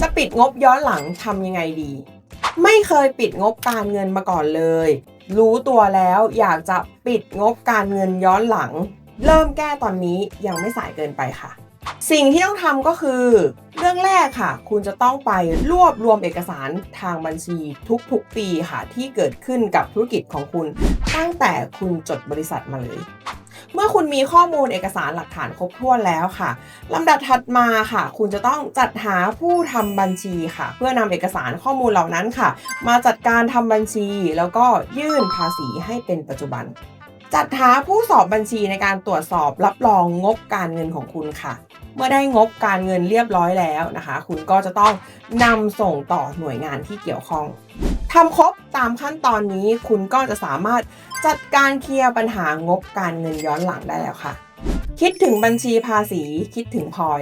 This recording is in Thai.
จะปิดงบย้อนหลังทำยังไงดี ไม่เคยปิดงบการเงินมาก่อนเลย รู้ตัวแล้วอยากจะปิดงบการเงินย้อนหลัง เริ่มแก้ตอนนี้ยังไม่สายเกินไปค่ะ สิ่งที่ต้องทำก็คือ เรื่องแรกค่ะ คุณจะต้องไปรวบรวมเอกสารทางบัญชีทุกๆปีค่ะ ที่เกิดขึ้นกับธุรกิจของคุณ ตั้งแต่คุณจดบริษัทมาเลย เมื่อคุณมีข้อมูลเอกสารหลักฐานครบถ้วนแล้วค่ะลำดับถัดมาค่ะ คุณจะต้องจัดหาผู้ทำบัญชีค่ะ เพื่อนำเอกสารข้อมูลเหล่านั้นค่ะ มาจัดการทำบัญชี แล้วก็ยื่นภาษีให้เป็นปัจจุบันจัดหาผู้สอบบัญชีในการตรวจสอบรับรองงบการเงินของคุณค่ะ เมื่อได้งบการเงินเรียบร้อยแล้วนะคะ คุณก็จะต้องนำส่งต่อหน่วยงานที่เกี่ยวข้อง ทำครบตามขั้นตอนนี้คุณก็จะสามารถจัดการเคลียร์ปัญหางบการเงินย้อนหลังได้แล้วค่ะ คิดถึงบัญชีภาษี คิดถึงพลอย